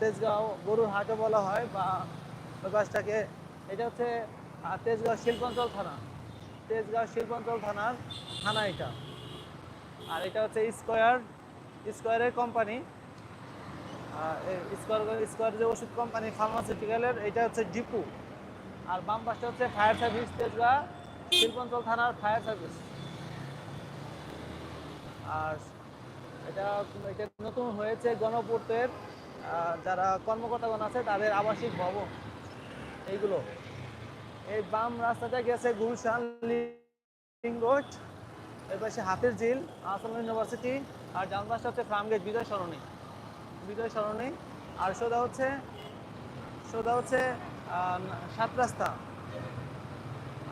তেজগাঁও গরুর হাটও বলা হয় বা ওই বাসটাকে এটা হচ্ছে তেজগাঁও শিল্পাঞ্চল থানা। তেজগাঁও শিল্পাঞ্চল থানার থানা এটা। আর এটা হচ্ছে স্কোয়ার, স্কোয়ারের কোম্পানি। স্কোয়ার স্কোয়ার যে ওষুধ কোম্পানি ফার্মাসিউটিক্যালের এটা হচ্ছে ডিপু। আর বাম পাশটা হচ্ছে ফায়ার সার্ভিস তেজগাঁ শিল্পাঞ্চল থানার ফায়ার সার্ভিস আর এটা এটা নতুন হয়েছে গণপূর্তের যারা কর্মকর্তাগণ আছে, তাদের আবাসিক ভবন, এইগুলো। এই বাম রাস্তাটা গেছে গুলশান লিং রোড পাশে হাতের ঝিল, আসাম ইউনিভার্সিটি, আর পাশটা হচ্ছে ফার্মগেট বিজয় সরণি। বিজয় সরণি, আর সোজা হচ্ছে সোজা হচ্ছে সাত রাস্তা।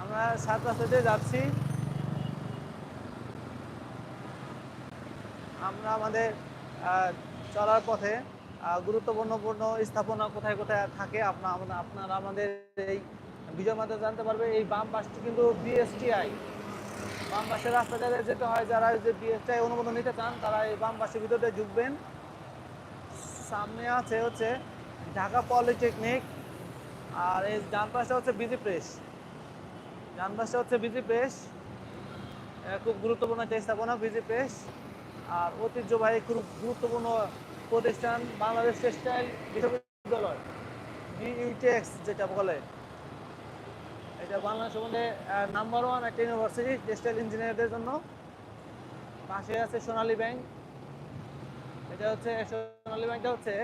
আমরা সাত রাস্তা দিয়ে যাচ্ছি। আমরা আমাদের চলার পথে গুরুত্বপূর্ণ পূর্ণ স্থাপনা কোথায় কোথায় থাকে আপনার আপনারা আমাদের এই বিজয় মাধ্যমে জানতে পারবে। এই বাম পাশটি কিন্তু বিএসটিআই বাম পাশের রাস্তা দিয়ে যেতে হয়, যারা যে বিএসটিআই অনুমোদন নিতে চান, তারা এই বাম পাশের ভিতরে ঢুকবেন। সামনে আছে হচ্ছে ঢাকা পলিটেকনিক, আর এই ডান পাশটা হচ্ছে বিজি প্রেস। ডান পাশটা হচ্ছে বিজি প্রেস খুব গুরুত্বপূর্ণ একটা স্থাপনা, বিজি প্রেস। আর ঐতিহ্যবাহী, খুব গুরুত্বপূর্ণ প্রতিষ্ঠান বাংলাদেশ টেক্সটাইল বিশ্ববিদ্যালয় বিইটেক্স যেটা বলে। এটা বাংলাদেশের মধ্যে নাম্বার ওয়ান একটা ইউনিভার্সিটি টেক্সটাইল ইঞ্জিনিয়ারদের জন্য। পাশে আছে সোনালী ব্যাংক। এটা হচ্ছে, সোনালী ব্যাংকটা হচ্ছে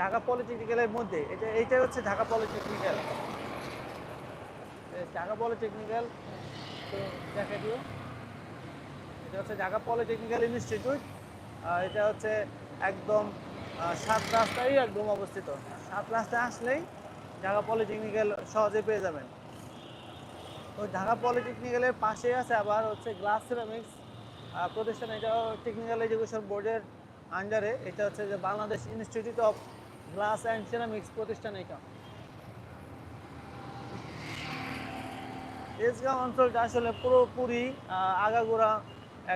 ঢাকা পলিটেকনিক্যালের মধ্যে। এটা, এইটাই হচ্ছে ঢাকা পলিটেকনিক্যাল। ঢাকা পলিটেকনিক্যাল দেখা দিও। এটা হচ্ছে ঢাকা পলিটেকনিক্যাল ইনস্টিটিউট। আর এটা হচ্ছে একদম সাত রাস্তায় একদম অবস্থিত। সাত রাস্তায় আসলেই ঢাকা পলিটেকনিক্যাল সহজে পেয়ে যাবেন। তো ঢাকা পলিটেকনিক্যালের পাশে আছে আবার হচ্ছে গ্লাস সিরামিক্স প্রতিষ্ঠান। এটা টেকনিক্যাল এডুকেশন বোর্ডের আন্ডারে এটা হচ্ছে যে Bangladesh institute of glass and ceramics প্রতিষ্ঠান এটা। তেজগাঁও অঞ্চলটা আসলে পুরোপুরি আগাগোড়া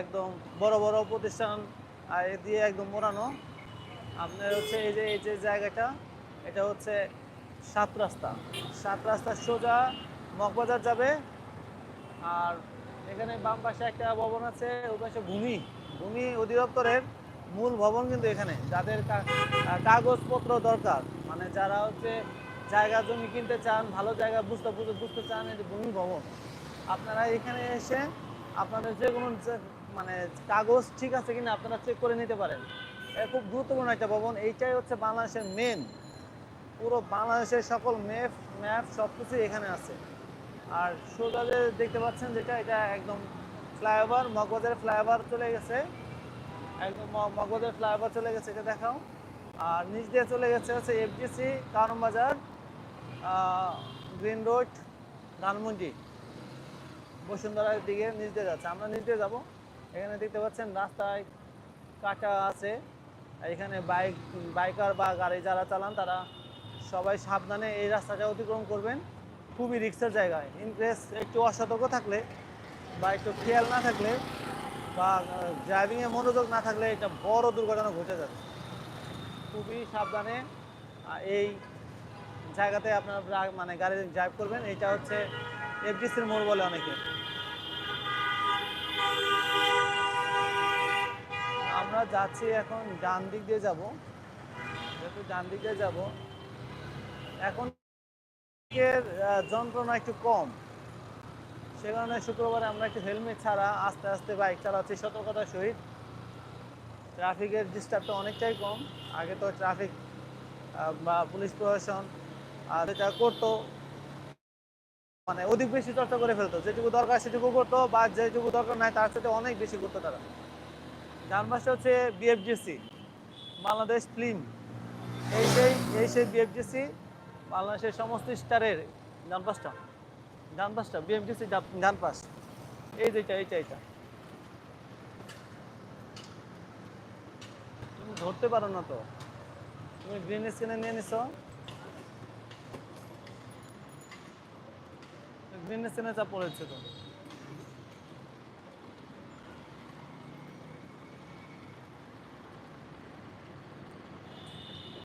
একদম বড় বড় প্রতিষ্ঠান আহ, এ দিয়ে একদম মোড়ানো। আপনার হচ্ছে এই যে এই যে জায়গাটা এটা হচ্ছে সাত রাস্তা। সাত রাস্তা সোজা মগবাজার যাবে। আর এখানে বাম পাশে একটা ভবন আছে ওই পাশে ভূমি। ভূমি অধিদপ্তরের মূল ভবন কিন্তু এখানে যাদের কাগজপত্র দরকার। মানে যারা হচ্ছে জায়গা জমি কিনতে চান ভালো জায়গা বুঝতে বুঝতে চান এই ভূমি ভবন। আপনারা এখানে এসে আপনাদের যে কোনো মানে কাগজ ঠিক আছে কিনা আপনারা চেক করে নিতে পারেন। এটা খুব গুরুত্বপূর্ণ একটা ভবন। এইটাই হচ্ছে বাংলাদেশের মেন পুরো বাংলাদেশের সকল ম্যাপ ম্যাপ সব কিছুই এখানে আছে। আর সোজা দেখতে পাচ্ছেন যেটা, এটা একদম ফ্লাইওভার মগবাজারের ফ্লাইওভার চলে গেছে। একদম ম- মগবাজার ফ্লাইওভার চলে গেছে, এটা দেখাও। আর নিচ দিয়ে চলে গেছে হচ্ছে এফডিসি কারণ বাজার গ্রিন রোড, ধানমন্ডি। বসুন্ধরার দিকে নিচ দিয়ে যাচ্ছে। আমরা নিচ দিয়ে যাব। এখানে দেখতে পাচ্ছেন রাস্তায় কাটা আছে। এখানে বাইক, বাইকার বা গাড়ি যারা চালান, তারা সবাই সাবধানে এই রাস্তাটা অতিক্রম করবেন। খুবই রিক্সের জায়গায় ইনকেস একটু অসতর্ক থাকলে বা একটু খেয়াল না থাকলে বা ড্রাইভিংয়ে মনোযোগ না থাকলে এটা বড় দুর্ঘটনা ঘটে যাবে। খুবই সাবধানে এই জায়গাতে আপনার মানে গাড়ি ড্রাইভ করবেন। এটা হচ্ছে এফডিসির মোড় বলে অনেকে। আমরা যাচ্ছি এখন ডান দিক দিয়ে যাব। যেহেতু ডান দিক দিয়ে যাব, এখন যন্ত্রণা একটু কম। সে কারণে শুক্রবারে আমরা একটু হেলমেট ছাড়া আস্তে আস্তে বাইক চালাচ্ছি সতর্কতার সহিত। ট্রাফিকের ডিস্টার্বটা অনেকটাই কম। আগে তো ট্রাফিক বা পুলিশ প্রশাসন যেটা করতো মানে অধিক বেশি চর্চা করে ফেলতো। যেটুকু দরকার সেটুকু করতো, বা যেটুকু দরকার নাই তার সাথে অনেক বেশি করতো তারা। ডান পাশে হচ্ছে বিএফডিসি বাংলাদেশ ফিল্ম এই সেই এই সেই বিএফডিসি বাংলাদেশের সমস্ত স্টারের ডান পাশটা। ডান পাশটা বিএফডিসি ডান পাশ। এই যেটা এইটা এইটা তুমি ধরতে পারো না তো। তুমি গ্রিন স্ক্রিনে নিয়ে নিছো। গ্রিন স্ক্রিনে চাপ পড়েছে তো।